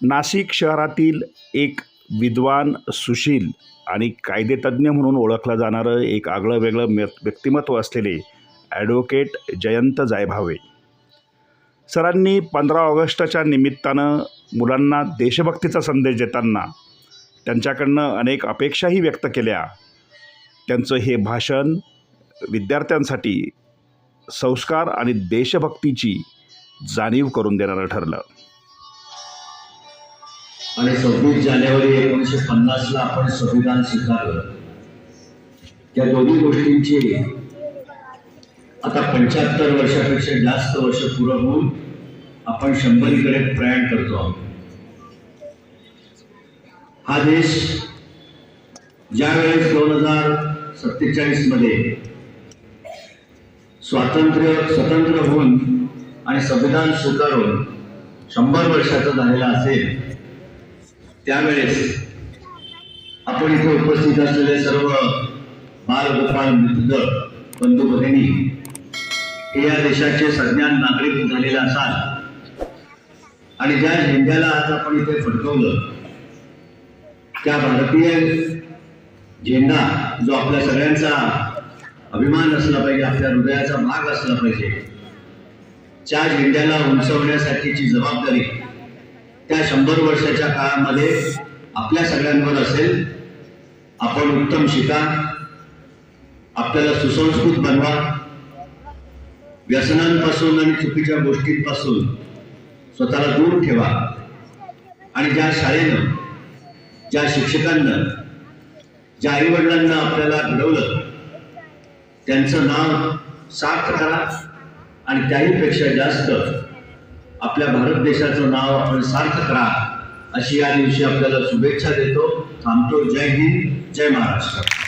नाशिक शहरातील एक विद्वान सुशील आणि कायदेतज्ञ म्हणून ओळखलं जाणारं एक आगळं वेगळं व्यक्तिमत्व असलेले ॲडव्होकेट जयंत जायभावे. सरांनी पंधरा ऑगस्टच्या निमित्तानं मुलांना देशभक्तीचा संदेश देताना त्यांच्याकडनं अनेक अपेक्षाही व्यक्त केल्या. त्यांचं हे भाषण विद्यार्थ्यांसाठी संस्कार आणि देशभक्तीची जाणीव करून देणारं ठरलं. आणि सव्वीस जानेवारी एकोणीसशे पन्नासला आपण संविधान स्वीकारलं. त्या दोन्ही गोष्टींची आता पंच्याहत्तर वर्षापेक्षा जास्त वर्ष पुरं होऊन आपण शंभरीकडे प्रयाण करतो आहोत. हा देश ज्या वेळेस दोन हजार सत्तेचाळीसमध्ये स्वातंत्र्य स्वतंत्र होऊन आणि संविधान स्वीकारून शंभर वर्षाचा झालेला असेल त्यावेळेस आपण इथे उपस्थित असलेले सर्व बालगोपाळ मित्र बंधू भगिनी हे या देशाचे सज्ञान नागरिक झालेले असाल. आणि ज्या झेंड्याला आज आपण इथे फडकवलं त्या भारतीय झेंडा जो आपल्या सगळ्यांचा अभिमान असला पाहिजे आपल्या हृदयाचा भाग असला पाहिजे त्या झेंड्याला उंचवण्यासाठीची जबाबदारी त्या शंभर वर्षाच्या काळामध्ये आपल्या सगळ्यांवर असेल आपण उत्तम शिका आपल्याला सुसंस्कृत बनवा. व्यसनांपासून आणि चुकीच्या गोष्टींपासून स्वतःला दूर ठेवा. आणि ज्या शाळेनं ज्या शिक्षकांना ज्या आईवडिलांना आपल्याला घडवलं त्यांचं नाव साफ करा. आणि त्याहीपेक्षा जास्त आपल्या भारत देशाचं नाव आपण सार्थ करा. अशी या दिवशी आपल्याला शुभेच्छा देतो. थांबतो. जय हिंद. जय महाराष्ट्र.